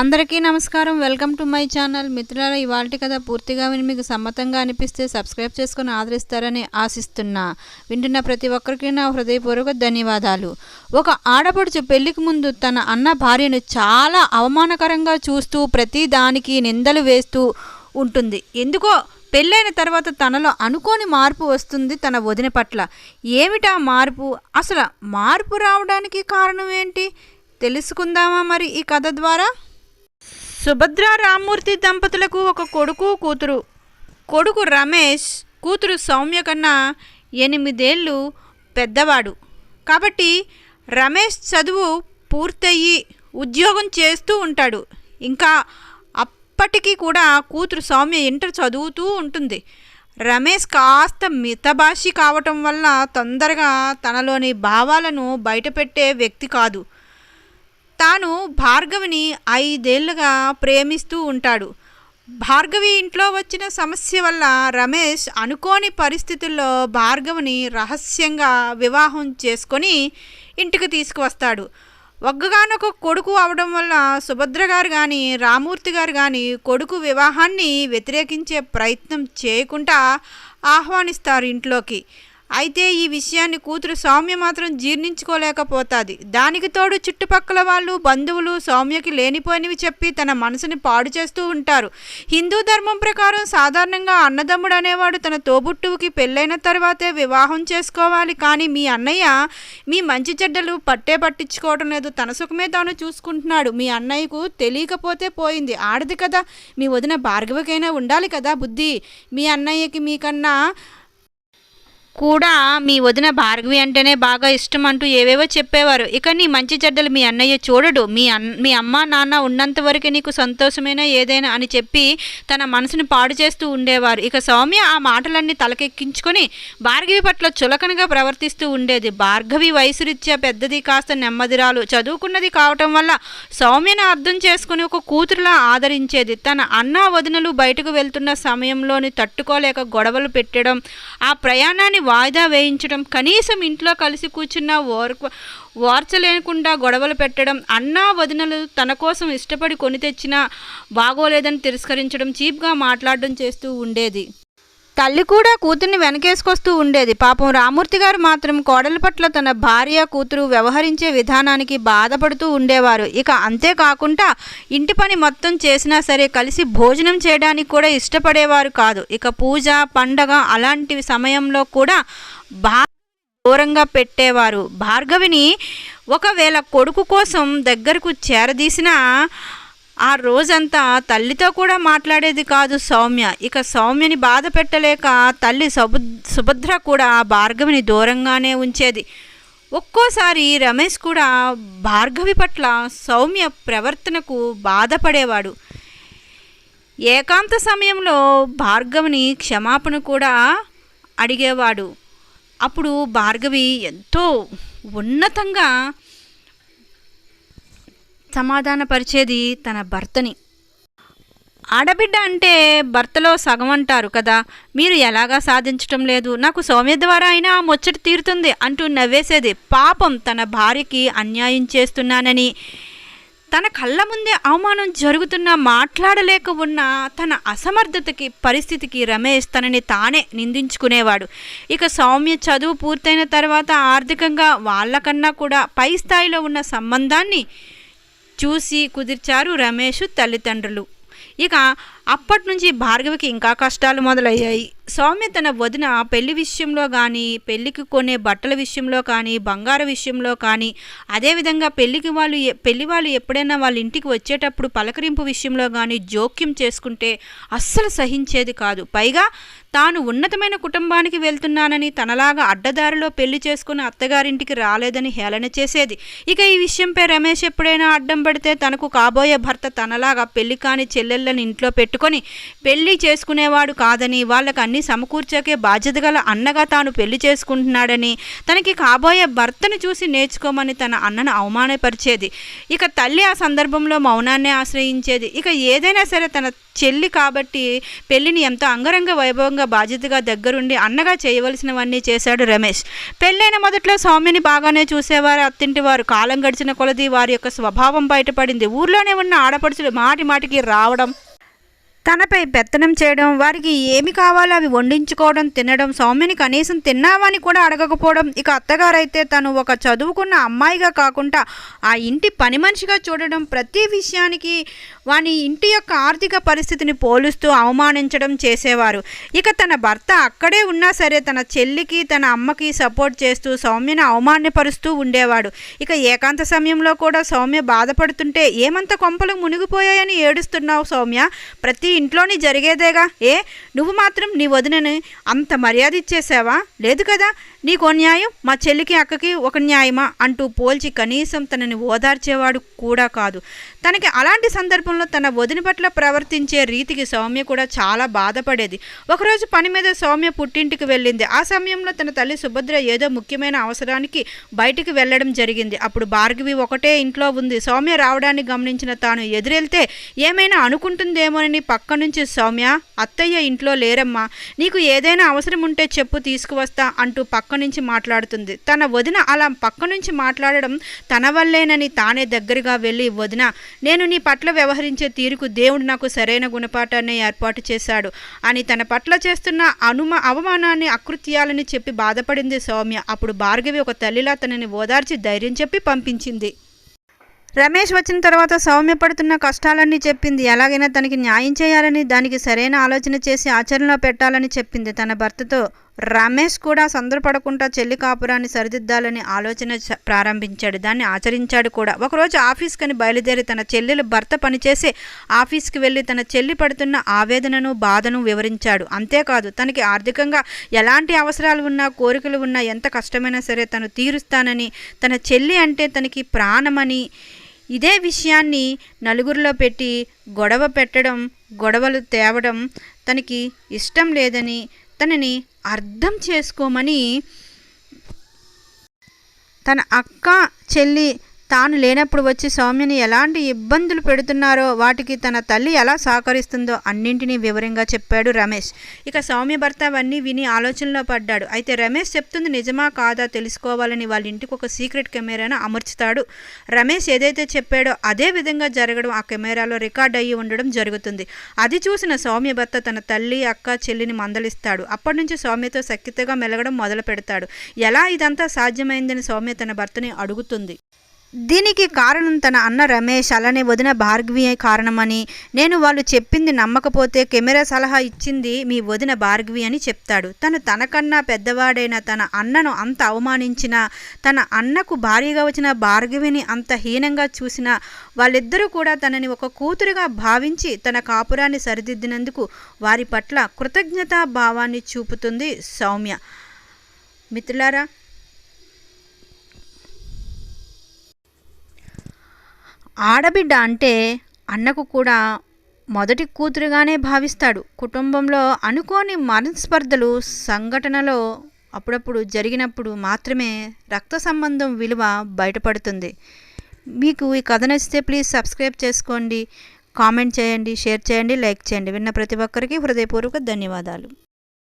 అందరికీ నమస్కారం. Welcome to my channel. మిత్రులారా ఇవాళ కథ పూర్తిగా విని మీకు సమ్మతంగా అనిపిస్తే సబ్స్క్రైబ్ చేసుకొని ఆదరిస్తారని ఆశిస్తున్నా. వింటున్న ప్రతి ఒక్కరికి నా హృదయపూర్వక ధన్యవాదాలు. ఒక ఆడపడుచు పెళ్ళికి ముందు తన అన్న భార్యను చాలా అవమానకరంగా చూస్తూ ప్రతి దానికి నిందలు వేస్తూ ఉంటుంది. ఎందుకో పెళ్ళైన తర్వాత తనలో అనుకోని మార్పు వస్తుంది తన వదిన పట్ల. ఏమిటా మార్పు? అసలు మార్పు రావడానికి కారణం ఏంటి? తెలుసుకుందామా మరి ఈ కథ ద్వారా? సుభద్ర రామ్మూర్తి దంపతులకు ఒక కొడుకు కూతురు. కొడుకు రమేష్ కూతురు సౌమ్య కన్నా ఎనిమిదేళ్ళు పెద్దవాడు. కాబట్టి రమేష్ చదువు పూర్తయి ఉద్యోగం చేస్తూ ఉంటాడు. ఇంకా అప్పటికి కూడా కూతురు సౌమ్య ఇంటర్ చదువుతూ ఉంటుంది. రమేష్ కాస్త మితభాషి కావటం వల్ల తొందరగా తనలోని భావాలను బయటపెట్టే వ్యక్తి కాదు. తాను భార్గవిని ఐదేళ్ళుగా ప్రేమిస్తూ ఉంటాడు. భార్గవి ఇంట్లో వచ్చిన సమస్య వల్ల రమేష్ అనుకోని పరిస్థితుల్లో భార్గవిని రహస్యంగా వివాహం చేసుకొని ఇంటికి తీసుకువస్తాడు. ఒక్కగానొక కొడుకు అవడం వల్ల సుభద్ర గారు కానీ రామూర్తి గారు కానీ కొడుకు వివాహాన్ని వ్యతిరేకించే ప్రయత్నం చేయకుండా ఆహ్వానిస్తారు ఇంట్లోకి. అయితే ఈ విషయాన్ని కూతురు సౌమ్య మాత్రం జీర్ణించుకోలేకపోతుంది. దానికి తోడు చుట్టుపక్కల వాళ్ళు బంధువులు సౌమ్యకి లేనిపోయినవి చెప్పి తన మనసుని పాడు చేస్తూ ఉంటారు. హిందూ ధర్మం ప్రకారం సాధారణంగా అన్నదమ్ముడు అనేవాడు తన తోబుట్టువుకి పెళ్ళైన తర్వాతే వివాహం చేసుకోవాలి. కానీ మీ అన్నయ్య మీ మంచి చెడ్డలు పట్టే పట్టించుకోవడం లేదు. తన సుఖమే తాను చూసుకుంటున్నాడు. మీ అన్నయ్యకు తెలియకపోతే పోయింది. ఆడది కదా. మీ వదిన భార్గవకైనా ఉండాలి కదా బుద్ధి. మీ అన్నయ్యకి మీకన్నా కూడా మీ వదిన భార్గవి అంటేనే బాగా ఇష్టం అంటూ ఏవేవో చెప్పేవారు. ఇక నీ మంచి చెడ్డలు మీ అన్నయ్య చూడడు. మీ అన్ మీ అమ్మ నాన్న ఉన్నంత వరకు నీకు సంతోషమైనా ఏదైనా అని చెప్పి తన మనసుని పాడు చేస్తూ ఉండేవారు. ఇక సౌమ్య ఆ మాటలన్నీ తలకెక్కించుకొని భార్గవి పట్ల చులకనగా ప్రవర్తిస్తూ ఉండేది. భార్గవి వయసురీత్యా పెద్దది కాస్త నెమ్మదిరాలు. చదువుకున్నది కావటం వల్ల సౌమ్యను అర్థం చేసుకుని ఒక కూతురులా ఆదరించేది. తన అన్న వదినలు బయటకు వెళ్తున్న సమయంలోని తట్టుకోలేక గొడవలు పెట్టడం ఆ ప్రయాణాన్ని వాయిదా వేయించడం కనీసం ఇంట్లో కలిసి కూర్చున్న ఓర్క ఓర్చలేకుండా గొడవలు పెట్టడం అన్నా వదినలు తన కోసం ఇష్టపడి కొని తెచ్చినా బాగోలేదని తిరస్కరించడం చీప్గా మాట్లాడడం చేస్తూ ఉండేది. తల్లి కూడా కూతుర్ని వెనకేసుకొస్తూ ఉండేది. పాపం రామూర్తి గారు మాత్రం కోడల పట్ల తన భార్య కూతురు వ్యవహరించే విధానానికి బాధపడుతూ ఉండేవారు. ఇక అంతేకాకుండా ఇంటి పని మొత్తం చేసినా సరే కలిసి భోజనం చేయడానికి కూడా ఇష్టపడేవారు కాదు. ఇక పూజ పండగ అలాంటి సమయంలో కూడా బా దూరంగా పెట్టేవారు. భార్గవిని ఒకవేళ కొడుకు కోసం దగ్గరకు చేరదీసినా ఆ రోజంతా తల్లితో కూడా మాట్లాడేది కాదు సౌమ్య. ఇక సౌమ్యని బాధ పెట్టలేక తల్లి సబు సుభద్ర కూడా భార్గవిని దూరంగానే ఉంచేది. ఒక్కోసారి రమేష్ కూడా భార్గవి పట్ల సౌమ్య ప్రవర్తనకు బాధపడేవాడు. ఏకాంత సమయంలో భార్గవిని క్షమాపణ కూడా అడిగేవాడు. అప్పుడు భార్గవి ఎంతో ఉన్నతంగా సమాధానపరిచేది తన భర్తని. ఆడబిడ్డ అంటే భర్తలో సగం అంటారు కదా మీరు ఎలాగా సాధించటం లేదు నాకు సౌమ్య ద్వారా అయినా ఆ ముచ్చట తీరుతుంది అంటూ నవ్వేసేది పాపం తన భార్యకి అన్యాయం చేస్తున్నానని. తన కళ్ళ ముందే అవమానం జరుగుతున్నా మాట్లాడలేక ఉన్న తన అసమర్థతకి పరిస్థితికి రమేష్ తనని తానే నిందించుకునేవాడు. ఇక సౌమ్య చదువు పూర్తయిన తర్వాత ఆర్థికంగా వాళ్ళకన్నా కూడా పై స్థాయిలో ఉన్న సంబంధాన్ని చూసి కుదిర్చారు రమేష్ తల్లిదండ్రులు. ఇక అప్పటి నుంచి భార్గవికి ఇంకా కష్టాలు మొదలయ్యాయి. సౌమ్య తన వదిన పెళ్ళి విషయంలో కానీ పెళ్ళికి కొనే బట్టల విషయంలో కానీ బంగారు విషయంలో కానీ అదేవిధంగా పెళ్ళికి వాళ్ళు పెళ్ళి వాళ్ళు ఎప్పుడైనా వాళ్ళ ఇంటికి వచ్చేటప్పుడు పలకరింపు విషయంలో కానీ జోక్యం చేసుకుంటే అస్సలు సహించేది కాదు. పైగా తాను ఉన్నతమైన కుటుంబానికి వెళ్తున్నానని తనలాగా అడ్డదారిలో పెళ్ళి చేసుకుని అత్తగారింటికి రాలేదని హేళన చేసేది. ఇక ఈ విషయంపై రమేష్ ఎప్పుడైనా అడ్డం పడితే తనకు కాబోయే భర్త తనలాగా పెళ్ళి కాని చెల్లెళ్ళని ఇంట్లో పెట్టుకొని పెళ్ళి చేసుకునేవాడు కాదని వాళ్ళకి అన్ని సమకూర్చాకే బాధ్యత గల అన్నగా తాను పెళ్ళి చేసుకుంటున్నాడని తనకి కాబోయే భర్తను చూసి నేర్చుకోమని తన అన్నను అవమానపరిచేది. ఇక తల్లి ఆ సందర్భంలో మౌనాన్ని ఆశ్రయించేది. ఇక ఏదైనా సరే తన చెల్లి కాబట్టి పెళ్ళిని ఎంతో అంగరంగ వైభవంగా బాధ్యతగా దగ్గరుండి అన్నగా చేయవలసినవన్నీ చేశాడు రమేష్. పెళ్ళైన మొదట్లో సౌమ్యని బాగానే చూసేవారు అత్తింటి వారు కాలం గడిచిన కొలది వారి యొక్క స్వభావం బయటపడింది. ఊర్లోనే ఉన్న ఆడపడుచులు మాటి మాటికి రావడం తనపై పెత్తనం చేయడం వారికి ఏమి కావాలో అవి వండించుకోవడం తినడం సౌమ్యని కనీసం తిన్నావని కూడా అడగకపోవడం. ఇక అత్తగారైతే తను ఒక చదువుకున్న అమ్మాయిగా కాకుండా ఆ ఇంటి పని మనిషిగా చూడడం ప్రతి విషయానికి వాని ఇంటి యొక్క ఆర్థిక పరిస్థితిని పోలుస్తూ అవమానించడం చేసేవారు. ఇక తన భర్త అక్కడే ఉన్నా సరే తన చెల్లికి తన అమ్మకి సపోర్ట్ చేస్తూ సౌమ్యను అవమాన్యపరుస్తూ ఉండేవాడు. ఇక ఏకాంత సమయంలో కూడా సౌమ్య బాధపడుతుంటే ఏమంత కొంపలు మునిగిపోయాయని ఏడుస్తున్నావు సౌమ్య? ప్రతి ఇంట్లోని జరిగేదేగా? ఏ? నువ్వు మాత్రం నీ వదినని అంత మర్యాద ఇచ్చేసావా? లేదు కదా? నీకో న్యాయం మా చెల్లికి అక్కకి ఒక న్యాయమా? అంటూ పోల్చి కనీసం తనని ఓదార్చేవాడు కూడా కాదు. తనకి అలాంటి సందర్భంలో తన వదిన పట్ల ప్రవర్తించే రీతికి సౌమ్య కూడా చాలా బాధపడేది. ఒకరోజు పని మీద సౌమ్య పుట్టింటికి వెళ్ళింది. ఆ సమయంలో తన తల్లి సుభద్ర ఏదో ముఖ్యమైన అవసరానికి బయటికి వెళ్ళడం జరిగింది. అప్పుడు భార్గవి ఒకటే ఇంట్లో ఉంది. సౌమ్య రావడాన్ని గమనించిన తాను ఎదురెళ్తే ఏమైనా అనుకుంటుందేమోనని పక్క నుంచి సౌమ్య అత్తయ్య ఇంట్లో లేరమ్మా. నీకు ఏదైనా అవసరం ఉంటే చెప్పు తీసుకువస్తా అంటూ పక్క నుంచి మాట్లాడుతుంది. తన వదిన అలా పక్క నుంచి మాట్లాడడం తన వల్లేనని తానే దగ్గరగా వెళ్ళి వదిన నేను నీ పట్ల వ్యవహరించే తీరుకు దేవుడు నాకు సరైన గుణపాఠాన్ని ఏర్పాటు చేశాడు అని తన పట్ల చేస్తున్న అనుమ అవమానాన్ని అకృత్యాలని చెప్పి బాధపడింది సౌమ్య. అప్పుడు భార్గవి ఒక తల్లిలా తనని ఓదార్చి ధైర్యం చెప్పి పంపించింది. రమేష్ వచ్చిన తర్వాత సౌమ్య పడుతున్న కష్టాలన్నీ చెప్పింది. ఎలాగైనా తనకి న్యాయం చేయాలని దానికి సరైన ఆలోచన చేసి ఆచరణలో పెట్టాలని చెప్పింది. తన భర్తతో రమేష్ కూడా సందరపడకుండా చెల్లి కాపురాన్ని సరిదిద్దాలని ఆలోచన ప్రారంభించాడు. దాన్ని ఆచరించాడు కూడా. ఒకరోజు ఆఫీస్కని బయలుదేరి తన చెల్లెలు భర్త పనిచేసే ఆఫీస్కి వెళ్ళి తన చెల్లి పడుతున్న ఆవేదనను బాధను వివరించాడు. అంతేకాదు తనకి ఆర్థికంగా ఎలాంటి అవసరాలు ఉన్నా కోరికలు ఉన్నా ఎంత కష్టమైనా సరే తను తీరుస్తానని తన చెల్లి అంటే తనకి ప్రాణమని ఇదే విషయాన్ని నలుగురిలో పెట్టి గొడవ పెట్టడం గొడవలు తేవడం తనకి ఇష్టం లేదని తనని అర్థం చేసుకోమని తన అక్క చెల్లి తాను లేనప్పుడు వచ్చి సౌమ్యని ఎలాంటి ఇబ్బందులు పెడుతున్నారో వాటికి తన తల్లి ఎలా సహకరిస్తుందో అన్నింటినీ వివరంగా చెప్పాడు రమేష్. ఇక సౌమ్య భర్త అవన్నీ విని ఆలోచనలో పడ్డాడు. అయితే రమేష్ చెప్తుంది నిజమా కాదా తెలుసుకోవాలని వాళ్ళ ఇంటికి ఒక సీక్రెట్ కెమెరాను అమర్చుతాడు. రమేష్ ఏదైతే చెప్పాడో అదే విధంగా జరగడం ఆ కెమెరాలో రికార్డ్ అయ్యి ఉండడం జరుగుతుంది. అది చూసిన సౌమ్య భర్త తన తల్లి అక్క చెల్లిని మందలిస్తాడు. అప్పటి నుంచి సౌమ్యతో సఖ్యతగా మెలగడం మొదలు పెడతాడు ఎలా ఇదంతా సాధ్యమైందని సౌమ్య తన భర్తని అడుగుతుంది. దీనికి కారణం తన అన్న రమేష్ అలానే వదిన భార్గవి కారణమని. నేను వాళ్ళు చెప్పింది నమ్మకపోతే కెమెరా సలహా ఇచ్చింది మీ వదిన భార్గవి అని చెప్తాడు. తను తనకన్నా పెద్దవాడైన తన అన్నను అంత అవమానించిన తన అన్నకు భార్యగా వచ్చిన భార్గవిని అంత హీనంగా చూసిన వాళ్ళిద్దరూ కూడా తనని ఒక కూతురుగా భావించి తన కాపురాన్ని సరిదిద్దినందుకు వారి పట్ల కృతజ్ఞతా భావాన్ని చూపుతుంది సౌమ్య. మిత్రులారా ఆడబిడ్డ అంటే అన్నకు కూడా మొదటి కూతురుగానే భావిస్తాడు. కుటుంబంలో అనుకోని మనస్పర్ధలు సంఘటనలో అప్పుడప్పుడు జరిగినప్పుడు మాత్రమే రక్త సంబంధం విలువ బయటపడుతుంది. మీకు ఈ కథ నచ్చితే ప్లీజ్ సబ్స్క్రైబ్ చేసుకోండి. కామెంట్ చేయండి షేర్ చేయండి లైక్ చేయండి. విన్న ప్రతి ఒక్కరికి హృదయపూర్వక ధన్యవాదాలు.